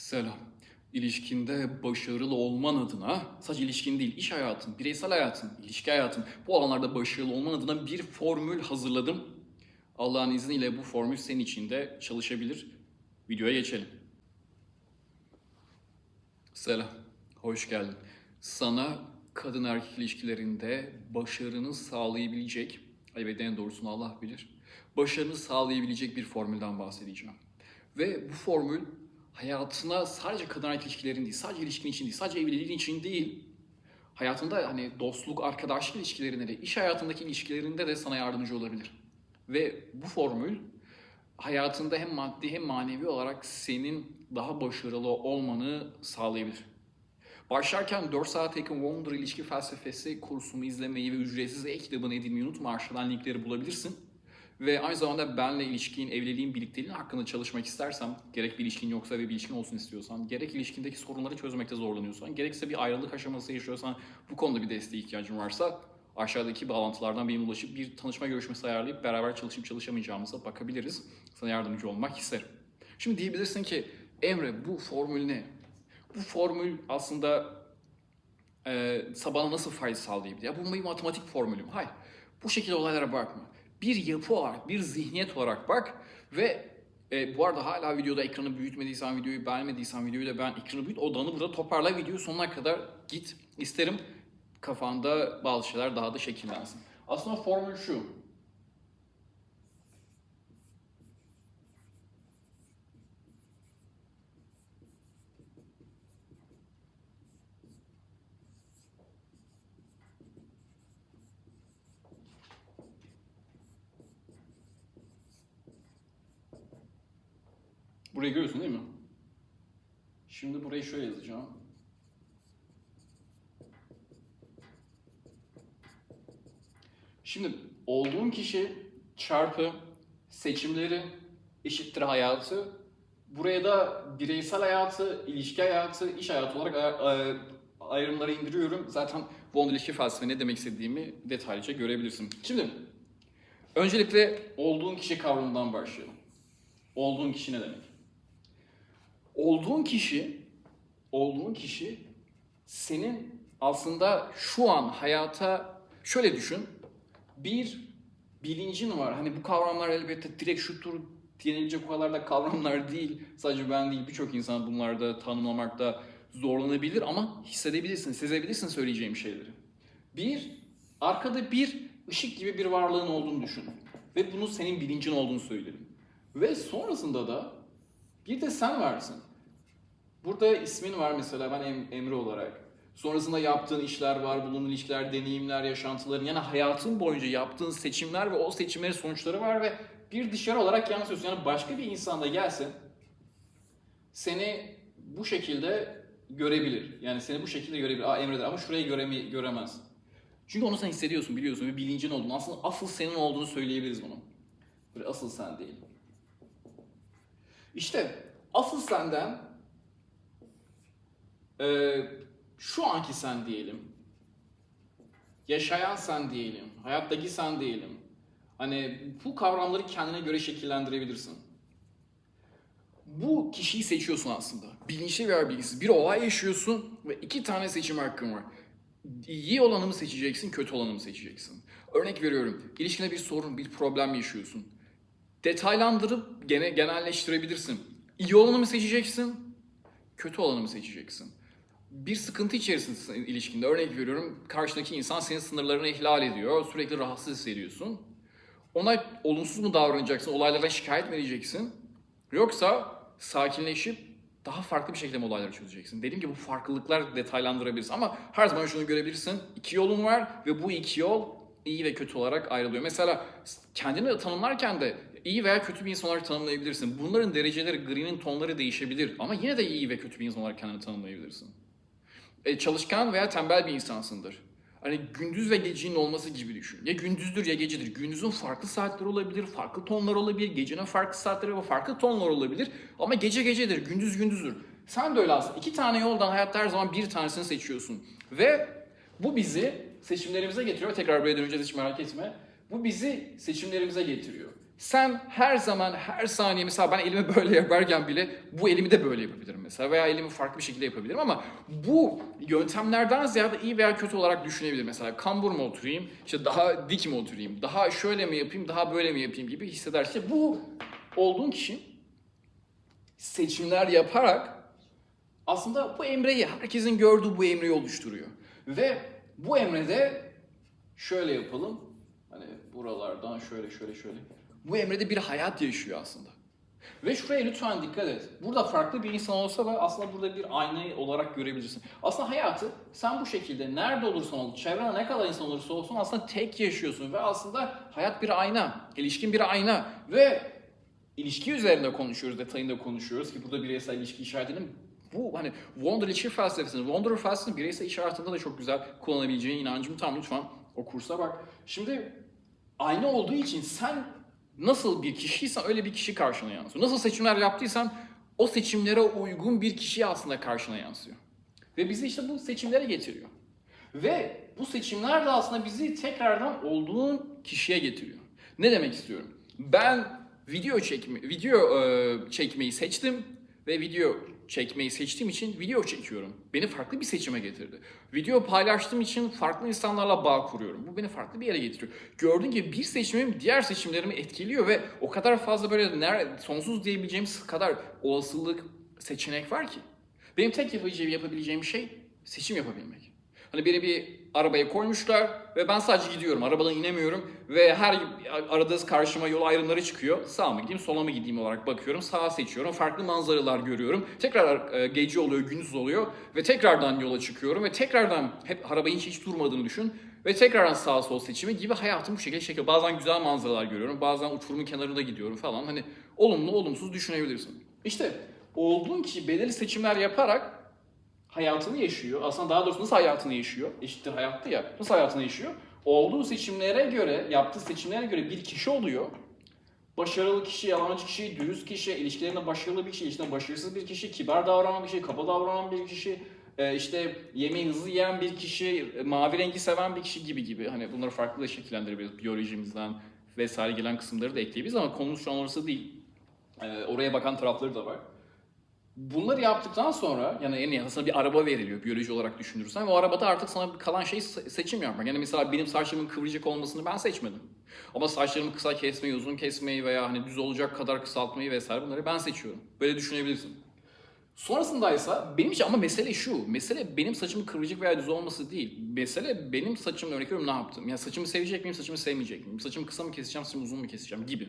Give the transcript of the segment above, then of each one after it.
Selam. İlişkinde başarılı olman adına, sadece ilişkin değil, iş hayatın, bireysel hayatın, ilişki hayatın, bu alanlarda başarılı olman adına bir formül hazırladım. Allah'ın izniyle bu formül senin için de çalışabilir. Videoya geçelim. Selam, hoş geldin. Sana kadın erkek ilişkilerinde başarını sağlayabilecek, evet en doğrusunu Allah bilir, başarını sağlayabilecek bir formülden bahsedeceğim. Ve bu formül hayatına sadece kadın erkek ilişkilerin değil, sadece ilişkin için değil, sadece evliliğin için değil, hayatında hani dostluk, arkadaşlık ilişkilerinde de, iş hayatındaki ilişkilerinde de sana yardımcı olabilir. Ve bu formül hayatında hem maddi hem manevi olarak senin daha başarılı olmanı sağlayabilir. Başlarken 4 saat yakın Wonder ilişki felsefesi kursumu izlemeyi ve ücretsiz e-kitabını edinmeyi unutma. Aşağıdan linkleri bulabilirsin. Ve aynı zamanda benle ilişkin, evliliğin, birlikteliğin hakkında çalışmak istersem, gerek bir ilişkin yoksa ve bir ilişkin olsun istiyorsan, gerek ilişkindeki sorunları çözmekte zorlanıyorsan, gerekse bir ayrılık aşaması yaşıyorsan, bu konuda bir desteğe ihtiyacın varsa aşağıdaki bağlantılardan benim ulaşıp bir tanışma görüşmesi ayarlayıp beraber çalışıp çalışamayacağımıza bakabiliriz. Sana yardımcı olmak isterim. Şimdi diyebilirsin ki Emre bu formül ne? Bu formül aslında e, bana nasıl fayda sağlayabilir? Ya bu bir matematik formülü mü? Hayır. Bu şekilde olaylara bakma. Bir yapı olarak, bir zihniyet olarak bak ve e, bu arada hala videoda ekranı büyütmediysen, videoyu beğenmediysen videoyu da ben ekranı büyüt, odanı burada toparla videoyu sonuna kadar git. İsterim kafanda bazı şeyler daha da şekillensin. Aslında formül şu. Burayı görüyorsun değil mi? Şimdi burayı şöyle yazacağım. Şimdi olduğun kişi çarpı seçimleri eşittir hayatı. Buraya da bireysel hayatı, ilişki hayatı, iş hayatı olarak ay- ay- ayrımlara indiriyorum. Zaten Bond ilişki felsefe ne demek istediğimi detaylıca görebilirsin. Şimdi öncelikle olduğun kişi kavramından başlayalım. Olduğun kişi ne demek? Olduğun kişi, olduğun kişi senin aslında şu an hayata şöyle düşün. Bir bilincin var. Hani bu kavramlar elbette direkt şutur denilecek kadar da kavramlar değil. Sadece ben değil birçok insan bunlarda tanımlamakta zorlanabilir ama hissedebilirsin, sezebilirsin söyleyeceğim şeyleri. Bir, arkada bir ışık gibi bir varlığın olduğunu düşün. Ve bunu senin bilincin olduğunu söylerim. Ve sonrasında da bir de sen varsın. Burada ismin var mesela ben Em- Emre olarak. Sonrasında yaptığın işler var, bulunduğun ilişkiler, deneyimler, yaşantıların yani hayatın boyunca yaptığın seçimler ve o seçimlerin sonuçları var ve bir dışarı olarak yansıyorsun. Yani başka bir insan da gelse seni bu şekilde görebilir. Yani seni bu şekilde görebilir. Aa Emre'dir ama şurayı göremi göremez. Çünkü onu sen hissediyorsun, biliyorsun ve bilincin olduğunu. Aslında asıl senin olduğunu söyleyebiliriz bunu. Böyle asıl sen değil. İşte asıl senden ee, şu anki sen diyelim. Yaşayan sen diyelim. Hayattaki sen diyelim. Hani bu kavramları kendine göre şekillendirebilirsin. Bu kişiyi seçiyorsun aslında. Bilinçli veya bilgisiz. Bir olay yaşıyorsun ve iki tane seçim hakkın var. İyi olanı mı seçeceksin, kötü olanı mı seçeceksin? Örnek veriyorum. İlişkinde bir sorun, bir problem yaşıyorsun. Detaylandırıp gene genelleştirebilirsin. İyi olanı mı seçeceksin, kötü olanı mı seçeceksin? bir sıkıntı içerisindesin ilişkinde. Örnek veriyorum karşıdaki insan senin sınırlarını ihlal ediyor. Sürekli rahatsız hissediyorsun. Ona olumsuz mu davranacaksın? Olaylardan şikayet mi edeceksin? Yoksa sakinleşip daha farklı bir şekilde mi olayları çözeceksin? Dediğim gibi bu farklılıklar detaylandırabilirsin. Ama her zaman şunu görebilirsin. İki yolun var ve bu iki yol iyi ve kötü olarak ayrılıyor. Mesela kendini tanımlarken de iyi veya kötü bir insan olarak tanımlayabilirsin. Bunların dereceleri, gri'nin tonları değişebilir. Ama yine de iyi ve kötü bir insan olarak kendini tanımlayabilirsin e, çalışkan veya tembel bir insansındır. Hani gündüz ve gecenin olması gibi düşün. Ya gündüzdür ya gecedir. Gündüzün farklı saatleri olabilir, farklı tonlar olabilir. Gecenin farklı saatleri ve farklı tonlar olabilir. Ama gece gecedir, gündüz gündüzdür. Sen de öyle aslında. İki tane yoldan hayatta her zaman bir tanesini seçiyorsun. Ve bu bizi seçimlerimize getiriyor. Tekrar buraya döneceğiz hiç merak etme. Bu bizi seçimlerimize getiriyor. Sen her zaman her saniye mesela ben elimi böyle yaparken bile bu elimi de böyle yapabilirim mesela veya elimi farklı bir şekilde yapabilirim ama bu yöntemlerden ziyade iyi veya kötü olarak düşünebilir. Mesela kambur mu oturayım, işte daha dik mi oturayım, daha şöyle mi yapayım, daha böyle mi yapayım gibi hisseder. İşte bu olduğun kişi seçimler yaparak aslında bu emreyi, herkesin gördüğü bu emreyi oluşturuyor. Ve bu emrede şöyle yapalım. Hani buralardan şöyle şöyle şöyle. Bu emrede bir hayat yaşıyor aslında. Ve şuraya lütfen dikkat et. Burada farklı bir insan olsa da aslında burada bir ayna olarak görebilirsin. Aslında hayatı sen bu şekilde nerede olursan ol, çevrende ne kadar insan olursa olsun aslında tek yaşıyorsun. Ve aslında hayat bir ayna, ilişkin bir ayna. Ve ilişki üzerinde konuşuyoruz, detayında konuşuyoruz ki burada bireysel ilişki işaretinin bu hani Wonder ilişki felsefesini, Wonder felsefesini bireysel işaretinde de çok güzel kullanabileceğine inancım tam lütfen o kursa bak. Şimdi aynı olduğu için sen nasıl bir kişiysen öyle bir kişi karşına yansıyor. Nasıl seçimler yaptıysan o seçimlere uygun bir kişi aslında karşına yansıyor. Ve bizi işte bu seçimlere getiriyor. Ve bu seçimler de aslında bizi tekrardan olduğun kişiye getiriyor. Ne demek istiyorum? Ben video çekme video e, çekmeyi seçtim ve video çekmeyi seçtiğim için video çekiyorum. Beni farklı bir seçime getirdi. Video paylaştığım için farklı insanlarla bağ kuruyorum. Bu beni farklı bir yere getiriyor. Gördüğün gibi bir seçimim diğer seçimlerimi etkiliyor ve o kadar fazla böyle ner- sonsuz diyebileceğimiz kadar olasılık seçenek var ki. Benim tek yapabileceğim, yapabileceğim şey seçim yapabilmek. Hani beni bir arabaya koymuşlar ve ben sadece gidiyorum. Arabadan inemiyorum ve her arada karşıma yol ayrımları çıkıyor. Sağa mı gideyim, sola mı gideyim olarak bakıyorum. Sağa seçiyorum. Farklı manzaralar görüyorum. Tekrar e, gece oluyor, gündüz oluyor ve tekrardan yola çıkıyorum ve tekrardan hep arabayın hiç, hiç durmadığını düşün ve tekrardan sağ sol seçimi gibi hayatım bu şekilde çekiyor. Bazen güzel manzaralar görüyorum. Bazen uçurumun kenarında gidiyorum falan. Hani olumlu olumsuz düşünebilirsin. İşte olduğun kişi belirli seçimler yaparak hayatını yaşıyor. Aslında daha doğrusu nasıl hayatını yaşıyor? Eşittir hayattı ya. Nasıl hayatını yaşıyor? Olduğu seçimlere göre, yaptığı seçimlere göre bir kişi oluyor. Başarılı kişi, yalancı kişi, dürüst kişi, ilişkilerinde başarılı bir kişi, ilişkilerinde başarısız bir kişi, kibar davranan bir kişi, kaba davranan bir kişi, e, işte yemeği hızlı yiyen bir kişi, e, mavi rengi seven bir kişi gibi gibi. Hani bunları farklı da şekillendirebiliriz. Biyolojimizden vesaire gelen kısımları da ekleyebiliriz ama konumuz şu an orası değil. E, oraya bakan tarafları da var. Bunları yaptıktan sonra yani en iyi sana bir araba veriliyor biyoloji olarak düşünürsen ve o arabada artık sana kalan şey se- seçim yapmak. Yani mesela benim saçlarımın kıvırcık olmasını ben seçmedim. Ama saçlarımı kısa kesmeyi, uzun kesmeyi veya hani düz olacak kadar kısaltmayı vesaire bunları ben seçiyorum. Böyle düşünebilirsin. Sonrasında ise benim için ama mesele şu. Mesele benim saçımın kıvırcık veya düz olması değil. Mesele benim saçımla örnek veriyorum ne yaptım. Yani saçımı sevecek miyim, saçımı sevmeyecek miyim? Saçımı kısa mı keseceğim, saçımı uzun mu keseceğim gibi.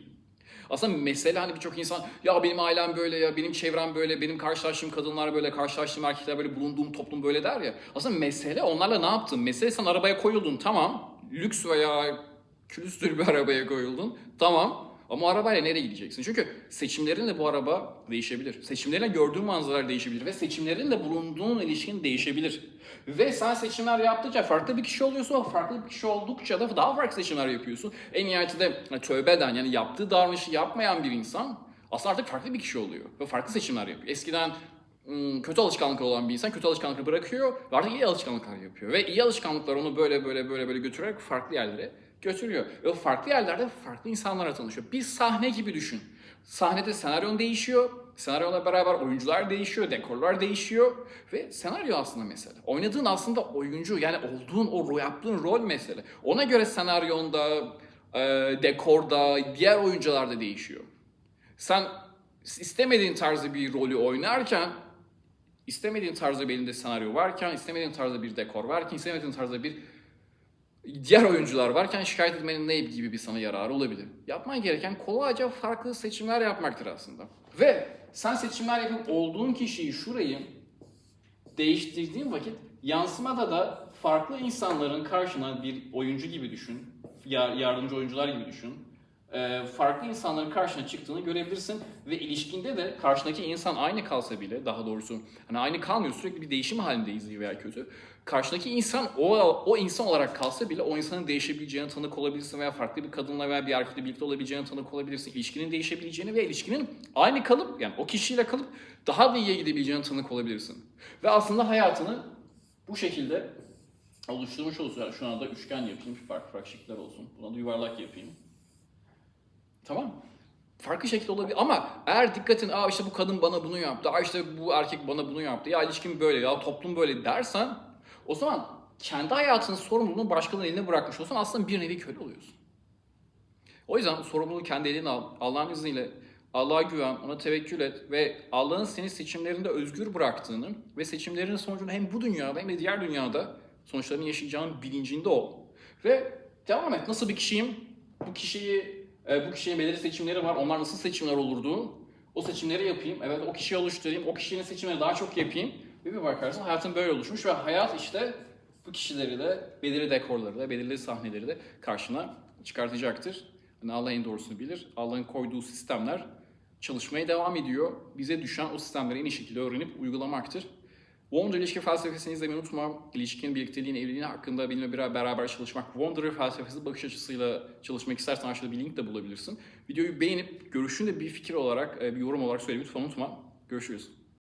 Aslında mesele hani birçok insan ya benim ailem böyle ya benim çevrem böyle benim karşılaştığım kadınlar böyle karşılaştığım erkekler böyle bulunduğum toplum böyle der ya. Aslında mesele onlarla ne yaptın? Mesele sen arabaya koyuldun tamam. Lüks veya külüstür bir arabaya koyuldun tamam. Ama o arabayla nereye gideceksin? Çünkü seçimlerinle bu araba değişebilir. Seçimlerinle gördüğün manzaralar değişebilir ve seçimlerinle bulunduğun ilişkin değişebilir. Ve sen seçimler yaptıkça farklı bir kişi oluyorsun farklı bir kişi oldukça da daha farklı seçimler yapıyorsun. En nihayetinde hani tövbe eden yani yaptığı davranışı yapmayan bir insan aslında artık farklı bir kişi oluyor ve farklı seçimler yapıyor. Eskiden kötü alışkanlıkları olan bir insan kötü alışkanlıkları bırakıyor ve artık iyi alışkanlıklar yapıyor. Ve iyi alışkanlıklar onu böyle böyle böyle böyle götürerek farklı yerlere götürüyor. Ve farklı yerlerde farklı insanlarla tanışıyor. Bir sahne gibi düşün. Sahnede senaryon değişiyor. Senaryoyla beraber oyuncular değişiyor, dekorlar değişiyor ve senaryo aslında mesele. Oynadığın aslında oyuncu yani olduğun o ro- yaptığın rol mesele. Ona göre senaryonda, e, dekorda, diğer oyuncular da değişiyor. Sen istemediğin tarzda bir rolü oynarken istemediğin tarzda bir elinde senaryo varken, istemediğin tarzda bir dekor varken, istemediğin tarzda bir diğer oyuncular varken şikayet etmenin ne gibi bir sana yararı olabilir? Yapman gereken kolayca farklı seçimler yapmaktır aslında. Ve sen seçimler yapıp olduğun kişiyi şurayı değiştirdiğin vakit yansımada da farklı insanların karşına bir oyuncu gibi düşün, yar- yardımcı oyuncular gibi düşün. Ee, farklı insanların karşına çıktığını görebilirsin ve ilişkinde de karşındaki insan aynı kalsa bile daha doğrusu hani aynı kalmıyor sürekli bir değişim halindeyiz iyi veya kötü. Karşındaki insan o o insan olarak kalsa bile o insanın değişebileceğine tanık olabilirsin veya farklı bir kadınla veya bir erkekle birlikte olabileceğine tanık olabilirsin. İlişkinin değişebileceğini ve ilişkinin aynı kalıp yani o kişiyle kalıp daha da iyiye gidebileceğine tanık olabilirsin. Ve aslında hayatını bu şekilde oluşturmuş olursun. Yani şu anda üçgen yapayım, farklı farklı şekiller olsun. Buna da yuvarlak yapayım. Tamam? Farklı şekilde olabilir ama eğer dikkatin aa işte bu kadın bana bunu yaptı, aa işte bu erkek bana bunu yaptı, ya ilişkim böyle, ya toplum böyle dersen o zaman kendi hayatının sorumluluğunu başkalarının eline bırakmış olsan aslında bir nevi köle oluyorsun. O yüzden sorumluluğu kendi eline al. Allah'ın izniyle Allah'a güven, ona tevekkül et ve Allah'ın seni seçimlerinde özgür bıraktığını ve seçimlerinin sonucunda hem bu dünyada hem de diğer dünyada sonuçlarını yaşayacağının bilincinde ol. Ve devam et. Nasıl bir kişiyim? Bu kişiyi, e, bu kişinin belirli seçimleri var. Onlar nasıl seçimler olurdu? O seçimleri yapayım. Evet o kişiyi oluşturayım. O kişinin seçimleri daha çok yapayım. Ve bir bakarsın hayatın böyle oluşmuş ve hayat işte bu kişileri de belirli dekorları da belirli sahneleri de karşına çıkartacaktır. Yani Allah doğrusunu bilir. Allah'ın koyduğu sistemler çalışmaya devam ediyor. Bize düşen o sistemleri en iyi şekilde öğrenip uygulamaktır. Wonder ilişki felsefesini izlemeyi unutma. İlişkinin, birlikteliğin, evliliğin hakkında benimle bir- beraber çalışmak, Wonder felsefesi bakış açısıyla çalışmak istersen aşağıda bir link de bulabilirsin. Videoyu beğenip görüşünü de bir fikir olarak, e, bir yorum olarak söylemeyi lütfen unutma. Görüşürüz.